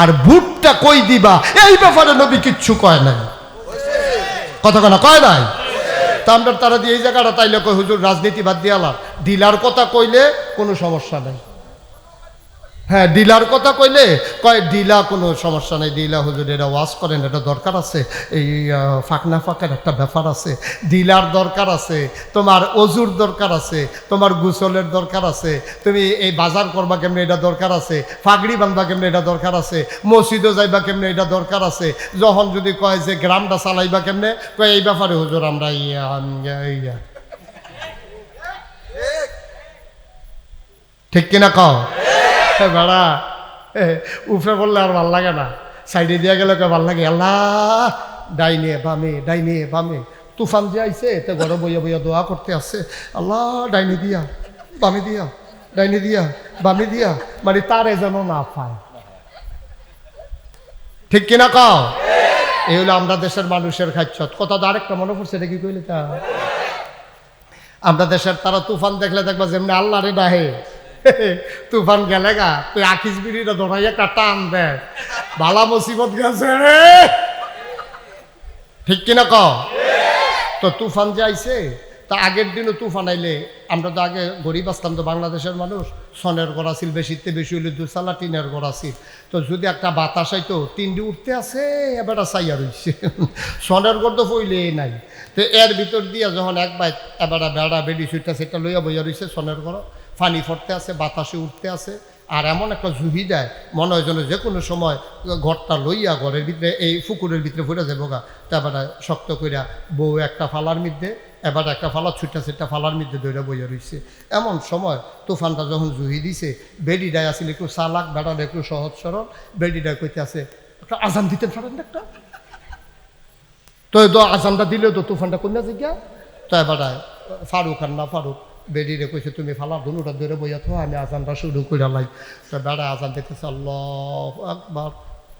আর বুটটা কই দিবা? এই ব্যাপারে নবী কিচ্ছু কয় নাই। কথা কথা কয় নাই? তা আমরা তারা দিয়ে এই জায়গাটা তাইলে কই হুজুর রাজনীতি বাদ দিয়ে আলাম ডিলার কথা কইলে কোনো সমস্যা নেই। হ্যাঁ ডিলার কথা কইলে, কয়, ডিলা কোনো সমস্যা নেই, ডিলা হুজুর এটা ওয়াশ করেন, এটা দরকার আছে? এই ফাঁকনা ফাঁকার একটা ব্যাপার আছে। ডিলার দরকার আছে, তোমার অজুর দরকার আছে, তোমার গুসলের দরকার আছে, তুমি এই বাজার করবা কেমনে, এটা দরকার আছে, ফাগড়ি বানবা কেমনে, এটা দরকার আছে, মসজিদও যাইবা কেমনে, এটা দরকার আছে, যখন যদি কয় যে গ্রামটা চালাইবা কেমনে, কয়, এই ব্যাপারে হুজুর আমরা ইয়া ঠিক কিনা কও? বেড়া উপরে বললে আর ভালো লাগে না। সাইডে দিয়ে গেলে ভালো লাগে, আল্লাহ, ডাইনে বামে ডাইনে বামে। তুফান যে আইছে তে ঘরে বইয়া বইয়া দোয়া করতে আসছে আল্লাহ, ডাইনে দিয়া, বামে দিয়া, ডাইনে দিয়া, বামে দিয়া মানে তারে যেন না পায়। ঠিক কিনা কও? এই হলো আমরা দেশের মানুষের খাচ্ছ কথা তো আরেকটা মনে পড়ছে, এটা কি কইলে তা? আমরা দেশের তারা তুফান দেখলে দেখবা যেমনি আল্লাহ রে ডাহে। তুফান গেলে গা তুই আকিস বিড়িটা ধরাই একটা টান দে। বালা মুসিবত গেছে রে ঠিক কিনা ক? তো তুফান যে আইছে তা আগের দিনও তুফান আইলে আমরা তো আগে গরিব আসতাম তো বাংলাদেশের মানুষ, সনের গড়া ছিল বেশিতে বেশি হইলে দুসালা টিনের গড়া ছিল তো যদি একটা বাতাস আইতো টিনটি উঠতে আছে, এবার চাইয়া রইছে। সনের গড় তো ফইলে নাই। তো এর ভিতর দিয়া যখন একবার এবার বেড়া বেড়ি সুইটা সেটা লইয়া বইয়া রইছে সনের গড় ফানি ফরতে আছে, বাতাসে উঠতে আছে, আর এমন একটা ঝুঁকি দেয়, মনে হয় যেন যে কোনো সময় ঘরটা লইয়া ঘরের ভিতরে, এই পুকুরের ভিতরে ফুটে যাব গা। তারপরে শক্ত কইরা বউ একটা ফালার মধ্যে, এবার একটা ফালা ছুটা সেটা ফালার মধ্যে দইরা বইয়া রইছে। এমন সময় তুফানটা যখন জুহি দিছে, বেডিডায় আসলে একটু চালাক বেড়াটা একটু সহজ সরল, বেডিডায় কইতে আছে, একটা আজান দিতে পারেন একটা? তো আজানটা দিলেও তো তুফানটা কন্যা জিজ্ঞা তো এবার ফারুক আর না ফারুক বেরিয়ে কইছে, তুমি ফালা দুটা ধরে বইয়া তো আমি আজানটা শুরু করে লাই। তো বেড়া আজান দিতেছে, আল্লাহ আকবার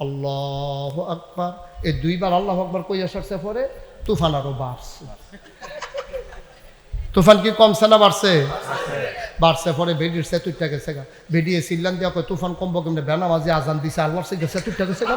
আল্লাহ আকবার। এই দুইবার আল্লাহ আকবার কইয়া সারছে, পরে তুফান আরও বাড়ছে। তুফান কি কমছে না বাড়ছে? বাড়ছে, পরে বেডির সেতুরটা গেছে গা। বেডিয়ে সিল্লান দিয়া তুফান কমবো কেমনে? বেনা মাঝে আজান দিছে, আল্লাহর সে গেছে সেতুরটা গেছে গা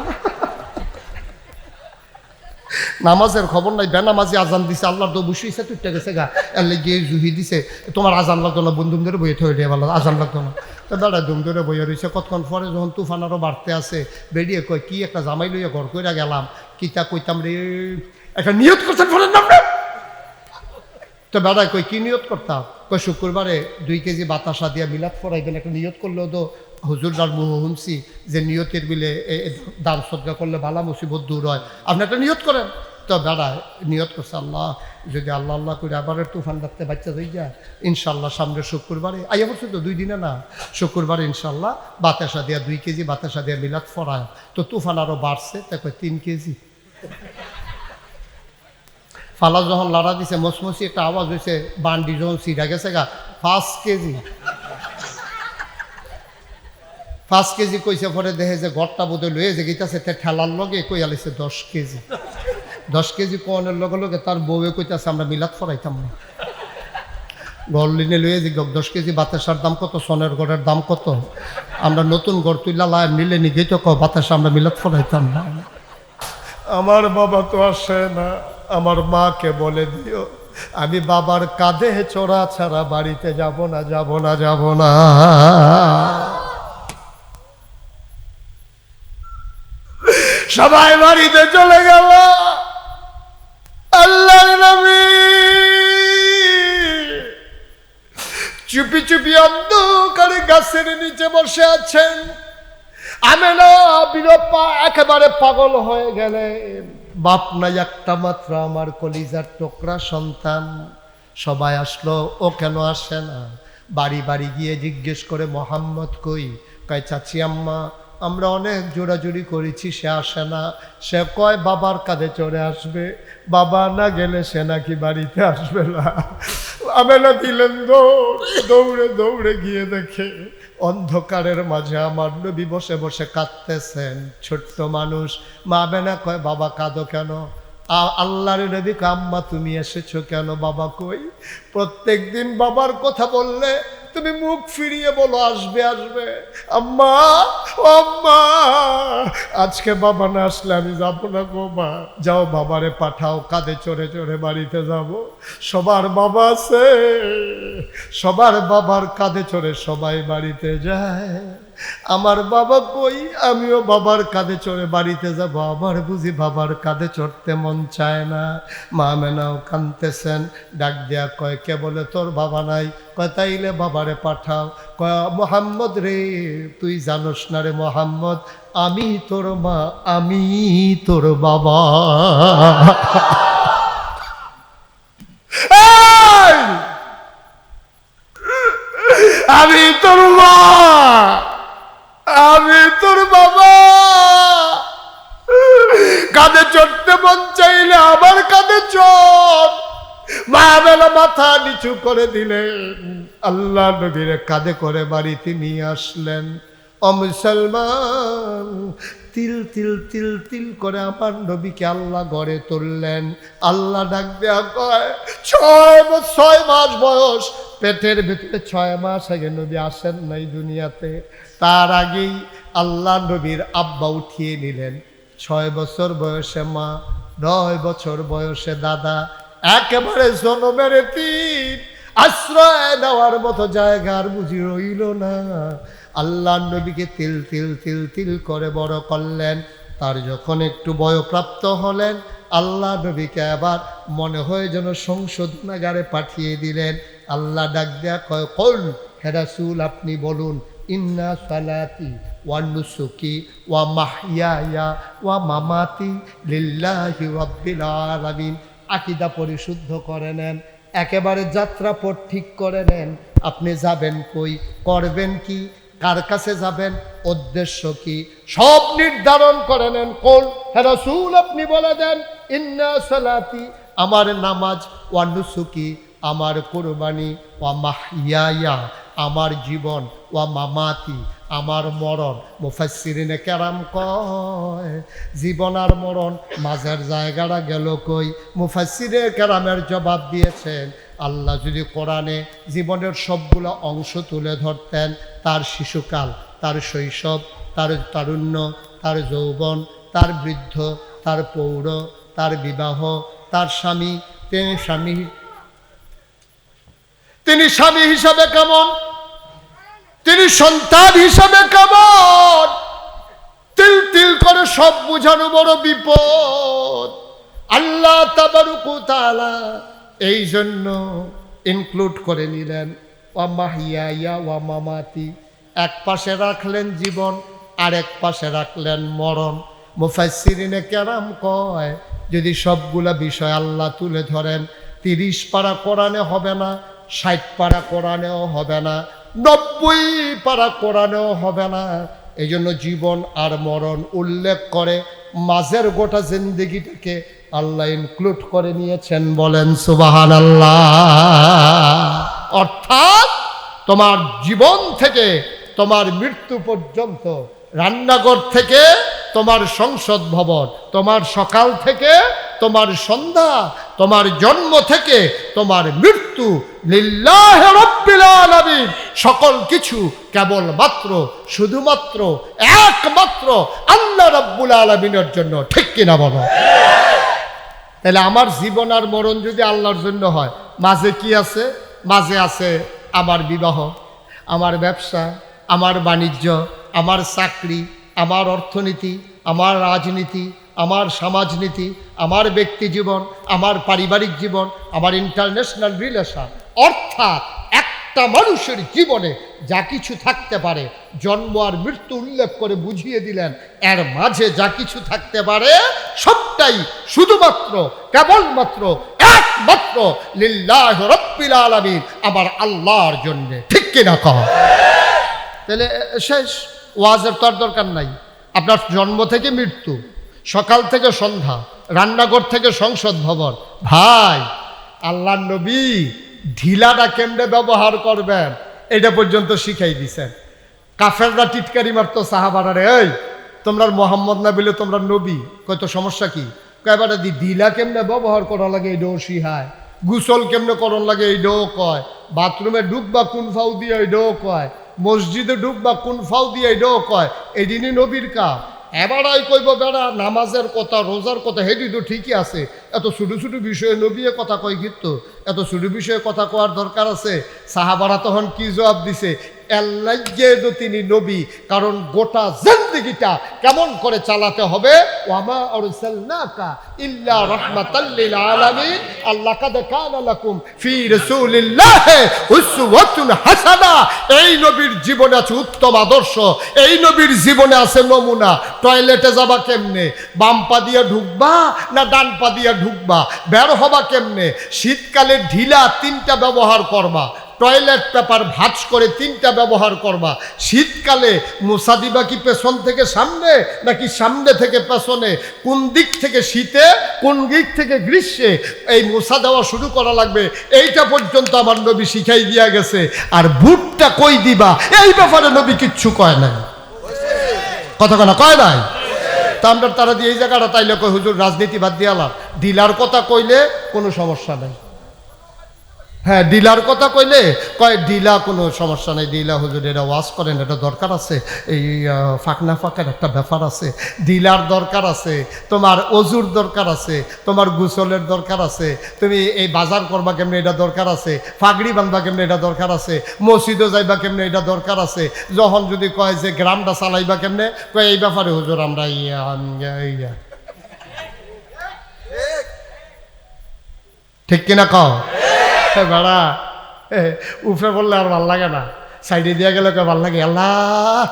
নামাজের খবর নাই, বেনামাজি আজান দিছে, আল্লাহর তো বসিয়েছে তুইটা গেছে গা। এলে গিয়ে জুহি দিছে। তোমার আজান লাগতো না বন্ধু ধরে বইয়ে দিয়ে ভালো আজান লাগতো না। তো দাদা দুম ধরে বইয়ে রয়েছে কতক্ষণ পরে যখন তুফান আরও বাড়তে আছে, বেরিয়ে কয়, কি একটা জামাই লইয়া ঘর কইরা গেলাম, কিতা কইতাম রে, একটা নিয়ত করছেন ফোনের নাম? তো বেড়ায় কই কি নিয়ত করতাম কই শুক্রবারে দুই কেজি বাতাসা দিয়া মিলাদ ফরাইবেন একটা নিয়ত করলেও তো হুজুর ডার মুহ শুনছি যে নিয়তের বিলে দান সদ্গা করলে বালা মুসিবত দূর হয়। আপনি একটা নিয়ত করেন। তো বেড়ায় নিয়ত করছে আল্লাহ, যদি আল্লাহ আল্লাহ করে আবার তুফান রাখতে বাচ্চা হয়ে যায় ইনশাল্লাহ সামনে শুক্রবারে আইয়া বলছে তো দুই দিনে না? শুক্রবারে ইনশাল্লাহ বাতাসা দিয়া, দুই কেজি বাতাসা দিয়া মিলাদ ফরায় তো তুফান আরও বাড়ছে, তা কয়, তিন কেজি? ফালা যখন লাড়া দিছে মসমসি একটা আওয়াজ হয়েছে বান্ডি যখন সিরা গেছে গা, পাঁচ কেজি। পাঁচ কেজি কইছে পরে দেখে যে ঘরটা বোধহয় লয়ে যে গেছে তে ঠেলার লগে কই আলিছে দশ কেজি। দশ কেজি কোয়ানের লগে লগে তার বউয়ে কইতাছে, আমরা মিলাদ ফরাইতাম না। ঘর লিনে লয়ে যে দশ কেজি বাতাসার দাম কত, সোনের ঘরের দাম কত? আমরা নতুন ঘর তুইলা লায় নিলে নিগে তো বাতাসা আমরা মিলাদ ফরাইতাম না। আমার বাবা তো আসে না। আমার মাকে বলে দিও, আমি বাবার কাঁধে চড়া ছাড়া বাড়িতে যাব না যাব না যাব না। সবাই বাড়িতে চলে গেল। আল্লাহ চুপি চুপি অন্ধকারে গাছের নিচে বসে আছেন। আমেনা বিরপা একেবারে পাগল হয়ে গেলে বাপ নাই একটা মাত্র, আমার কলিজার টোকরা সন্তান। সবাই আসলো, ও কেন আসে না? বাড়ি বাড়ি গিয়ে জিজ্ঞেস করে, মোহাম্মদ কই? কয়, চাচি আম্মা, আমরা অনেক জোড়াজুড়ি করেছি, সে আসে না। সে কয়, বাবার কাঁধে চড়ে আসবে। বাবা না গেলে সে নাকি বাড়িতে আসবে না। আমেলা দিলেন দৌড়, দৌড়ে দৌড়ে গিয়ে দেখে অন্ধকারের মাঝে আমার নবী বসে বসে কাঁদতেছেন। ছোট্ট মানুষ, মা বেনা কয়, বাবা, কাঁদো কেন? আল্লাহর নবী কাম্মা তুমি এসেছ কেন? বাবা কই? প্রত্যেক দিন বাবার কথা বললে তুমি মুখ ফিরিয়ে বলো, আসবে আসবে। আম্মা আম্মা, আজকে বাবা না আসলে আমি যাব না গো মা। যাও বাবারে পাঠাও, কাঁধে চড়ে চড়ে বাড়িতে যাব। সবার বাবা আছে, সবার বাবার কাঁধে চড়ে সবাই বাড়িতে যায়। আমার বাবা কই? আমিও বাবার কাঁধে চড়ে বাড়িতে যাব। আবার বুঝি বাবার কাঁধে চড়তে মন চায় না। মা মেনাও কানতেছেন ডাক দেয়া কয়, কে বলে তোর বাবা নাই? কয়, তাইলে বাবারে পাঠাও। কয়, মোহাম্মদ রে, তুই জানোস না রে মোহাম্মদ, আমি তোর মা, আমি তোর বাবা। আমি তোর মা! আমি তোর বাবা। কাঁধে চড়তে মন চাইলে আমার কাঁধে চড়। মা বেলা মাথা নিচু করে দিলেন। আল্লাহ নবীর কাঁধে করে বাড়িতে নিয়ে আসলেন। ও মুসলমান, তিল তিল তিল তিল করে আমার নবীকে আল্লাহ গড়ে তুললেন। আল্লাহ ডাক দেয়া কয়, ছয় ছয় মাস বয়স। পেটের ভিতরে ছয় মাস আগে নবী আসেন নাই দুনিয়াতে। তার আগেই আল্লাহ নবীর আব্বা উঠিয়ে নিলেন। ছয় বছর বয়সে মা, নয় বছর বয়সে দাদা। একেবারে জনমের তিন আশ্রয় নেওয়ার মতো জায়গা আর বুঝি রইল না। আল্লাহ নবীকে তিল তিল তিল তিল করে বড় করলেন। তার যখন একটু বয়প্রাপ্ত হলেন, আল্লাহ নবীকে আবার মনে হয় যেন সংশোধনাগারে পাঠিয়ে দিলেন। আল্লাহ ডাক দেয়া কয়, কল হেরাসুল আপনি বলুন ইন্না সালাতি ওয়া নুসুকি ওয়া মাহিয়ায়া ওয়া মামাতি লিল্লাহি আকিদা পরিশুদ্ধ করে নেন, একেবারে যাত্রাপথ ঠিক করে নেন। আপনি যাবেন কই? করবেন কি? কার কাছে যাবেন? উদ্দেশ্য কি? সব নির্ধারণ করে নেন। কোন হ্যাঁ রসুল, আপনি বলে দেন, ইন্না সালাতি, আমার নামাজ, ওয়া নুসুকি, আমার কোরবানি, ওয়া মাহিয়ায়া আমার জীবন ওয়া মামাতি, আমার মরণ, মুফাসসিরিনে কেরাম কয়। জীবন আর মরণ, মাঝের জায়গাটা গেল কই? মুফাসসিরে কেরামের জবাব দিয়েছেন, আল্লাহ যদি কোরআনে জীবনের সবগুলো অংশ তুলে ধরতেন, তার শিশুকাল, তার শৈশব, তার তারুণ্য, তার যৌবন, তার বৃদ্ধ, তার পৌর, তার বিবাহ, তার স্বামী, তিনি স্বামী তিনি স্বামী হিসাবে কেমন? সন্তান হিসাবে কেমন? তিল তিল করে সব বুঝানো বড় বিপদ। আল্লাহ তাআলা এই জন্য ইনক্লুড করে নিলেন, ওয়া মাহিয়া ওয়া মামাতি। এক পাশে রাখলেন জীবন আর এক পাশে রাখলেন মরণ। মুফাসসিরিনে কেরাম কয়, যদি সবগুলা বিষয় আল্লাহ তুলে ধরেন, তিরিশ পারা কোরআনে হবে না, ষাট পারা কোরআনেও হবে না। নব্বই পারা কোরআনেও হবে না। এই জন্য জীবন আর মরণ উল্লেখ করে মাঝের গোটা জিন্দিগিটাকে আল্লাহ ইনক্লুড করে নিয়েছেন বলেন সুবাহান আল্লাহ অর্থাৎ তোমার জীবন থেকে, তোমার মৃত্যু পর্যন্ত, রান্নাঘর থেকে, তোমার সংসদ ভবন, তোমার সকাল থেকে তোমার সন্ধ্যা, তোমার জন্ম থেকে তোমার মৃত্যু সকল কিছু কেবল মাত্র শুধুমাত্র, একমাত্র আল্লাহ রাব্বুল আলামিনের জন্য, ঠিক কিনা বলো? তাহলে আমার জীবন আর মরণ যদি আল্লাহর জন্য হয়, মাঝে কি আছে? মাঝে আছে আমার বিবাহ, আমার ব্যবসা, আমার বাণিজ্য, আমার চাকরি, আমার অর্থনীতি, আমার রাজনীতি আমার সমাজনীতি, আমার ব্যক্তি জীবন, আমার পারিবারিক জীবন, আমার ইন্টারন্যাশনাল রিলেশন অর্থাৎ একটা মানুষের জীবনে যা কিছু থাকতে পারে, জন্ম আর মৃত্যু উল্লেখ করে বুঝিয়ে দিলেন, এর মাঝে যা কিছু থাকতে পারে, সবটাই শুধুমাত্র, কেবলমাত্র, একমাত্র লিল্লাহ রব্বিল আলামিন, আমার আল্লাহর জন্য। ঠিক কিনা কহ তাহলে শেষ, ওয়াজের তো আর দরকার নাই। আপনার জন্ম থেকে মৃত্যু। সকাল থেকে সন্ধ্যা, রান্নাঘর থেকে সংসদ ভবন। ভাই আল্লাহ নবী ঢিলাটা কেমনে ব্যবহার করবেন? এটা পর্যন্ত শিখাই দিছেন। কাফেররা টিটকারি মারতো সাহাবারারে, এই, তোমরা মোহাম্মদ না বলে তোমরা নবী? কত সমস্যা কি? কয়বারে দি ঢিলা কেমনে ব্যবহার করা লাগে, এটাও শিহায় গুসল কেমনে করন লাগে এইটাও কয়। বাথরুমে ঢুকবা কোন ফাউ দিয়ে এইটাও কয়। মসজিদে ঢুকবা কোন ফাউ দিয়ে এইটাও কয়। এই দিনই নবীর কাজ এবারাই কইব, বেড়া, নামাজের কথা, রোজার কথা, হেডি তো ঠিকই আছে। এত ছোটো ছোটো বিষয়ে নবিয়ে কথা কয় কিন্তু এত ছোটো বিষয়ে কথা কওয়ার দরকার আছে। সাহাবারা তখন কি জবাব দিছে? তিনি নবী, কারণ গোটা জিন্দগিটা কেমন করে চালাতে হবে? ওয়ামা আরসালনাকা ইল্লা রাহমাতাল লিল আলামিন। আল্লাহ কাদ কানা লাকুম ফি রাসূলিল্লাহি উসওয়াতুন হাসানা। এই নবীর জীবনে আছে উত্তম আদর্শ, এই নবীর জীবনে আছে নমুনা। টয়লেটে যাবা কেমনে? বাম পা দিয়ে ঢুকবা না ডান পা দিয়ে ঢুকবা? বের হবা কেমনে? শীতকালে ঢিলা তিনটা ব্যবহার করবা। টয়লেট পেপার ভাজ করে তিনটা ব্যবহার করবা। শীতকালে মশা দিবা কি পেছন থেকে সামনে, নাকি সামনে থেকে পেছনে? কোন দিক থেকে শীতে, কোন দিক থেকে গ্রীষ্মে? এই মশা দেওয়া শুরু করা লাগবে। এইটা পর্যন্ত আমার নবী শিখাই দিয়া গেছে। আর বুটটা কই দিবা? এই ব্যাপারে নবী কিচ্ছু কয় নাই। কথা কেন, কয় নাই? তা আমরা তারা দিয়ে এই জায়গাটা তাইলে কই হুজুর রাজনীতি বাদ দিয়ালাম ডিলার কথা কইলে কোনো সমস্যা নেই। হ্যাঁ ডিলার কথা কইলে, কয়, ডিলা কোনো সমস্যা নেই, ডিলা হুজুর এটা ওয়াশ করেন, এটা দরকার আছে? এই ফাঁকনা ফাঁকার একটা ব্যাপার আছে। ডিলার দরকার আছে, তোমার অজুর দরকার আছে, তোমার গুসলের দরকার আছে, তুমি এই বাজার করবা কেমনে এটা দরকার আছে, ফাগড়ি বাঁধবা কেমনে এটা দরকার আছে, মসজিদও যাইবা কেমনে এটা দরকার আছে, যখন যদি কয় যে গ্রামটা চালাইবা কেমনে, কয়, এই ব্যাপারে হুজুর আমরা ইয়া ঠিক কিনা কও? বেড়া উপরে বললে আর ভালো লাগে না। সাইডে দিয়ে গেলে ভালো লাগে, আল্লাহ,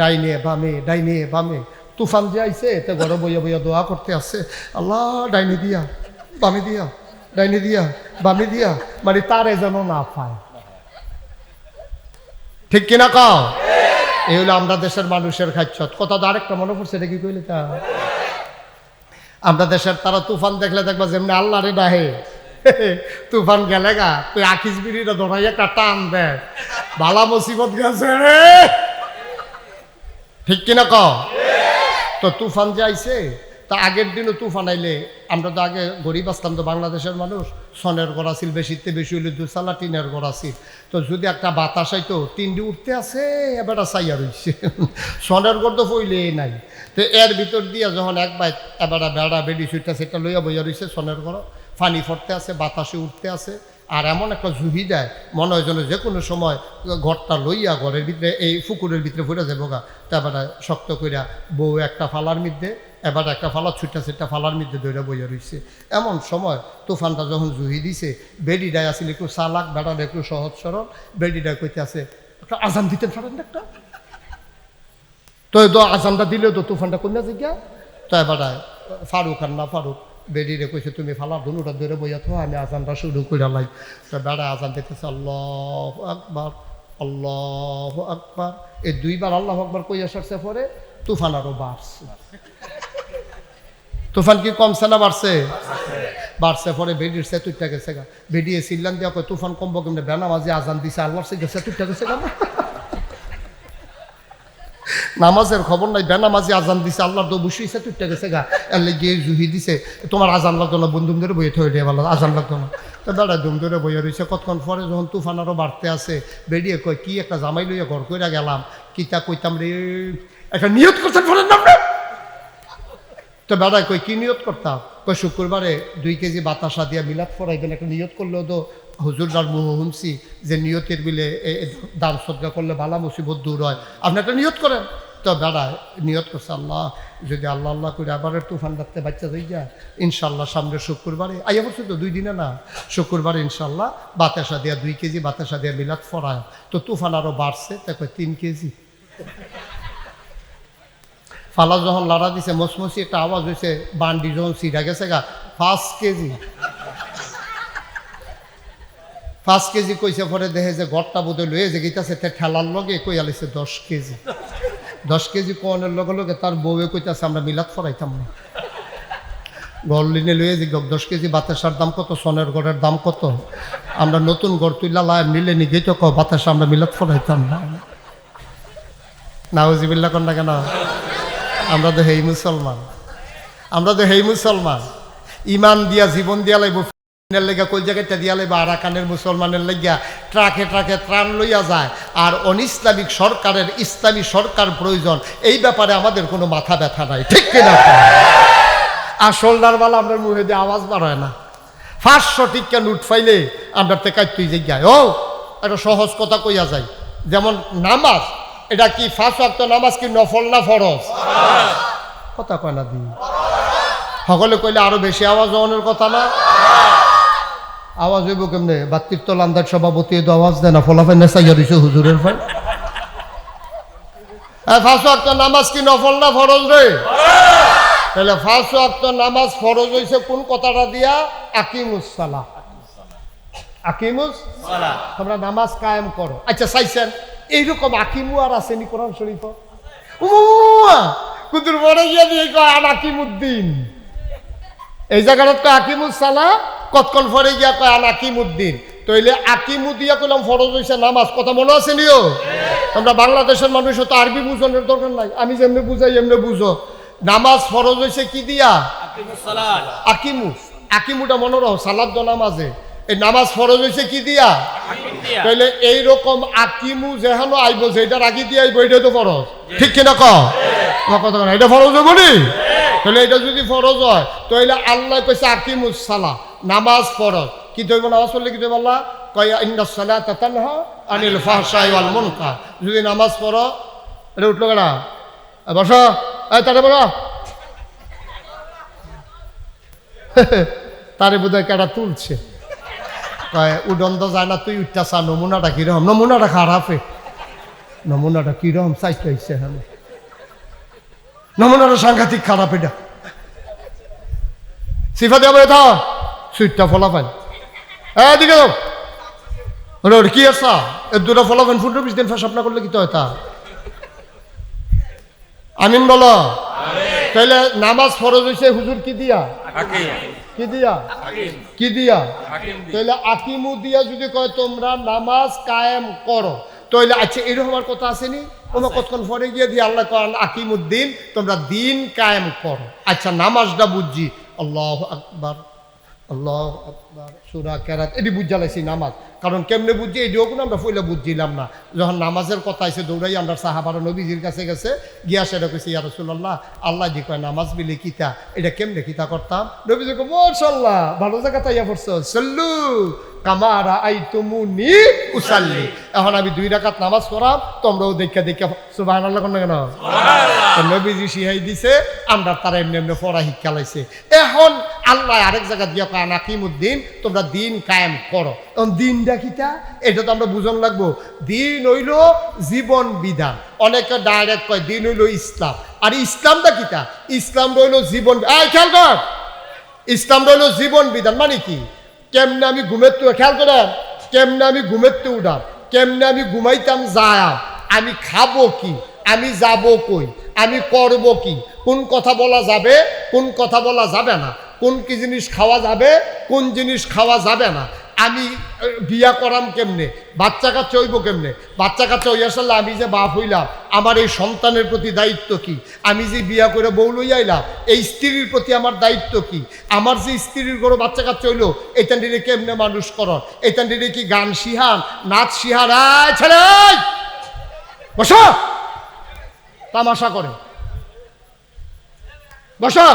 ডাইনে বামে ডাইনে বামে। তুফান যে আইছে, তে ঘরে বইয়া বইয়া দোয়া করতে আসছে আল্লাহ, ডাইনে দিয়া, বামে দিয়া, ডাইনে দিয়া, বামে দিয়া মানে তারে যেন না পায়। ঠিক কিনা কও? এই হলো আমরা দেশের মানুষের খাচ্ছ কথা তো আরেকটা মনে পড়ছে, এটা কি কইলে তা? আমরা দেশের তারা তুফান দেখলে দেখবা যেমনি আল্লাহ রে ডাহে। তুফান গেলে গা তুই আকিস বিড়িটা ধরাই একটা টান দে। বালা মুসিবত গেছে রে ঠিক কিনা ক? তো তুফান যে আইছে তা আগের দিনও তুফান আইলে আমরা তো আগে গরিব আসতাম তো বাংলাদেশের মানুষ সনের গড়া ছিল বেশিতে বেশি হইলে দুসালা টিনের গড়া ছিল তো যদি একটা বাতাস আইতো, তিনটি উঠতে আছে এবার চাইয়া রইছে। সনের গড় তো ফইলে নাই। তো এর ভিতর দিয়া যখন এক বাইত এবার বেড়া বেডি সুইটা সেটা লইয়া বইয়া রইছে সনের গড় ফানি ফরতে আছে, বাতাসে উঠতে আছে। আর এমন একটা জুহি দেয়, মনে হয় যেন যে কোনো সময় ঘরটা লইয়া ঘরের ভিতরে, এই পুকুরের ভিতরে ফুটে যাব গা। তারপরে শক্ত কইরা বউ একটা ফালার মধ্যে, এবার একটা ফালা ছুটটা সেটা ফালার মধ্যে দৌড়া বইয়া রইছে। এমন সময় তুফানটা যখন জুহি দিছে বেডিটায় আসলে একটু চালাক বেড়াটা একটু সহজ সরল বেডিটা কইতে আছে, একটা আজান দিতে পারেন একটা তো আজানটা দিলেও তো তুফানটা কন্যা গিয়া তো এবার ফারুক আর না ফারুক বেডিরে কইছে, তুমি ফালা ধনুটা ধরে বইয়া তো আমি আজানটা শুরু করে লাই। বেড়া আজান দিতেছে, আল্লাহ আকবার আল্লাহ আকবার। এই দুইবার আল্লাহ আকবার কইয়া সারছে, পরে তুফান আরও বাড়ছে। তুফান কি কমছে না বাড়ছে? বাড়ছে, পরে বেডির সেতুরটা গেছে গা বেডিয়ে সিল্লান দিয়া তুফান কমবো কেমনে? বেনামাজি আজান দিছে, আল্লাহর সে গেছে সেতুরটা গেছে গা নামাজের খবর নাই, বেনামাজি আজান দিছে, আল্লাহর তো বসিয়েছে তুই গেছে গা। এলে গিয়ে জুহি দিছে, তোমার আজান লাগতো না বন্ধুম ধরে বইয়ে দিয়ে ভালো, আজান লাগতো না। তো বেড়া দুম ধরে বইয়ে রয়েছে কতক্ষণ পরে যখন তুফান আরও বাড়তে আছে, বেরিয়ে কয়, কি একটা জামাই লইয়া ঘর কইরা গেলাম, কিতা কইতাম রে, একটা নিয়ত করছেন ফোনের নামে তো বেড়ায় কই কি নিয়ত করতাম? কই শুক্রবারে দুই কেজি বাতাসা দিয়া মিলাদ ফরাইবেন, একটা নিয়ত করলেও তো হুজুর মুহ শুনছি যে নিয়তের বিলে দান সজ্জা করলে বালা মুসিবত দূর হয়। আপনি একটা নিয়ত করেন। তো বেড়ায় নিয়ত করছে আল্লাহ, যদি আল্লাহ আল্লাহ করে আবার তুফান রাখতে বাচ্চা যাই যা ইনশাল্লাহ সামনে শুক্রবারে আইয়া বলছে তো দুই দিনে না, শুক্রবারে ইনশাল্লাহ বাতাসা দেওয়া দুই কেজি, বাতাসা দিয়া মিলাদ ফরায়। তো তুফান আরও বাড়ছে তাকে তিন কেজি। ফালা যখন লড়া দিছে, মসমসি একটা আওয়াজ হয়েছে বান্ডি যখন সিরা গেছে গা, পাঁচ কেজি। পাঁচ কেজি কইছে পরে দেখে যে ঘরটা বোধ লয়ে যে গীতাছে তে ঠেলার লগে আলিছে দশ কেজি। দশ কেজি কোয়ানের লগে লগে তার বউয়ে কইতাছে, আমরা মিলাদ ফরাইতাম না। ঘর লিনে লয়ে যে দশ কেজি বাতাসার দাম কত, সোনের ঘরের দাম কত? আমরা নতুন ঘর তুইলা লাই নিলে নিগেই তো কও, বাতাসা আমরা মিলাদ ফরাইতাম না। নাউজিবিল্লা কন্যা কেন? আমরা তো হেই মুসলমান। আমরা তো হেই মুসলমান। ইমান দিয়া জীবন দিয়া লাগবো লেগা কই জায়গাটা দিয়া লাগবো আরাকানের মুসলমানের লেগা ট্রাকে ট্রাকে ত্রাণ লইয়া যায়। আর অনিসলামিক সরকারের ইসলামী সরকার প্রয়োজন, এই ব্যাপারে আমাদের কোনো মাথা ব্যথা নাই, ঠিক কিনা আর শোল্ডার বালা আমরা মুখে দিয়ে আওয়াজ বাড়ায় না। পাঁচশো টিকা নোট ফাইলে আমরা টেকাই তুই যাই ও একটা সহজ কথা কইয়া যায়। যেমন নামাজ, এটা কি ফার্স্ট ওয়াক্ত নামাজ কি নফল না ফরজ? কথা কয় না দি। সকলে কইলে আরও বেশি আওয়াজ হওয়ানোর কথা না? আওয়াজ হইব কেমনে? বাত্তির তো লান্দার সভাপতি তো আওয়াজ দেয় না, ফলাফল নেশাইয়া দিছে হুজুরের ফাই নামাজ কি নফল না ফরজ রে? তাহলে নামাজ ফরজ হইছে কোন কথাটা দিয়া? আকিমুসালা আকিমুস তোমরা নামাজ কায়েম করো। আচ্ছা চাইছেন, এইরকম আকিমু আর আসেনি কোরআন শরীফ? কুতুর বড় গিয়ে দিয়ে আকিমুদ্দিন। এই জায়গাটাত কয় আকিমুসালা কতক্ষণ পরে গিয়া কয় আন আকিমুদ্দিন। তইলে আকিমু দিয়া কইলাম ফরজ হইছে নামাজ কথা মনে আছে নিও? তোমরা বাংলাদেশের মানুষ তো আরবি বুঝনের দরকার নাই আমি যেমনি বুঝাই এমনি বুঝো। নামাজ ফরজ হইছে কি দিয়া? আকিমু আকিমুটা মনে রহ সালাদ নামাজে। এই নামাজ ফরজ হইছে কি দিয়া? তাইলে এইরকম আকিমু যেহানো আইব যেটার আগে দিয়ে আইব এটা তো ফরজ। ঠিক কিনা আমার কথা এটা ফরজ হইব নি? তাহলে এটা যদি ফরজ হয়, তাহলে আল্লাহ কইছে আকিমুস সালা নামাজ ফরজ। কি তৈব নামাজ পড়লে কি তৈব আল্লাহ? কয়, ইন্না সালাতা তানহা আনিল ফাহশাই ওয়াল মুনকার। যদি নামাজ পড়ো, এটা উঠল কেনা বসো। তারে বলো তারে বোধহয় কেটা তুলছে। কয় উডন্দ যায় না, তুই উঠটা চা নমুনাটা কীরকম নমুনাটা খারাপে। নমুনাটা কীরকম চাইতে হয়েছে হ্যাঁ নমুনাটা সাংঘাতিক খারাপ এটা। সিফা দেবে এটা? সুইটটা যাও। ওরে ওরে কি আসা এর দুটো ফলাফান ফুটো বিশ দিন ফেসাব না করলে কি তো এটা আমিন বলো। তাহলে নামাজ ফরজ হয়েছে হুজুর কি দিয়া? কি দিয়া? কি দিয়া? তাহলে আকিমু দিয়া যদি কয় তোমরা নামাজ কায়েম করো তাহলে আচ্ছা এরকম আর কথা আসেনি? তোমরা কতক্ষণ পরে গিয়ে দিয়ে আল্লাহ করেন আকিমুদ্দিন তোমরা দিন কায়েম করো। আচ্ছা নামাজটা বুঝছি আল্লাহ আকবার। আল্লাহ সুরা কেরাত এটি বুঝালাইছি নামাজ। কারণ কেমনে বুঝছি এটিও কোনো আমরা ফইলে বুঝছিলাম না। যখন নামাজের কথা আছে দৌড়াই আমরা সাহাবারা নবীজির কাছে গেছে গিয়া সেটা ইয়া রসুল্লাহ আল্লাহ জি কয় নামাজ বিলে কিতা? এটা কেমনে কিতা করতাম? নবীজি কো মাশাল্লাহ ভালো জায়গা তাইয়া পড়ছো। সল্লু কামারা আই তুমুনি উসাল্লি। এখন আমি দুই রাকাত নামাজ পড়াম তোমরাও দেখা দেখা সুবহানাল্লাহ কোন কেন? তো নবীজি শিহাই দিছে আমরা তারা এমনি এমনি পড়া শিক্ষা লাইছে। এখন আল্লাহ আরেক জায়গা দিয়া কয় নাকিমুদ্দিন তোমরা দিন কায়েম করো। এখন দিনটা কিটা এটা তো আমরা বুঝন লাগবো। দিন হইল জীবন বিধান। অনেকে ডাইরেক্ট কয়, দিন হইল ইসলাম। আর ইসলামটা কিটা ইসলাম রইল জীবন খেয়াল কর! ইসলাম রইল জীবন বিধান। মানে কি? কেমনে আমি ঘুমের তো খেয়াল করেন, কেমনে আমি ঘুমের তো উঠাম, কেমনে আমি ঘুমাইতাম যায়াম আমি খাব কি? আমি যাব কই? আমি করব কি? কোন কথা বলা যাবে? কোন কথা বলা যাবে না? কোন কি জিনিস খাওয়া যাবে, কোন জিনিস খাওয়া যাবে না। আমি বিয়া করাম কেমনে? বাচ্চা কাচ্চা হইব কেমনে? বাচ্চা কাচ্চা হইয়া আমি যে বাপ হইলাম, আমার এই সন্তানের প্রতি দায়িত্ব কি? আমি যে বিয়া করে বউ লই আইলাম, এই স্ত্রীর প্রতি আমার দায়িত্ব কি? আমার যে স্ত্রীর ঘরে বাচ্চা কাচ্চা হইল এতানটিরে কেমনে মানুষ করন? এতানটিরে কি গান শিহান, নাচ শিহান? আয় আয়! বসো! তামাশা করে। বসো!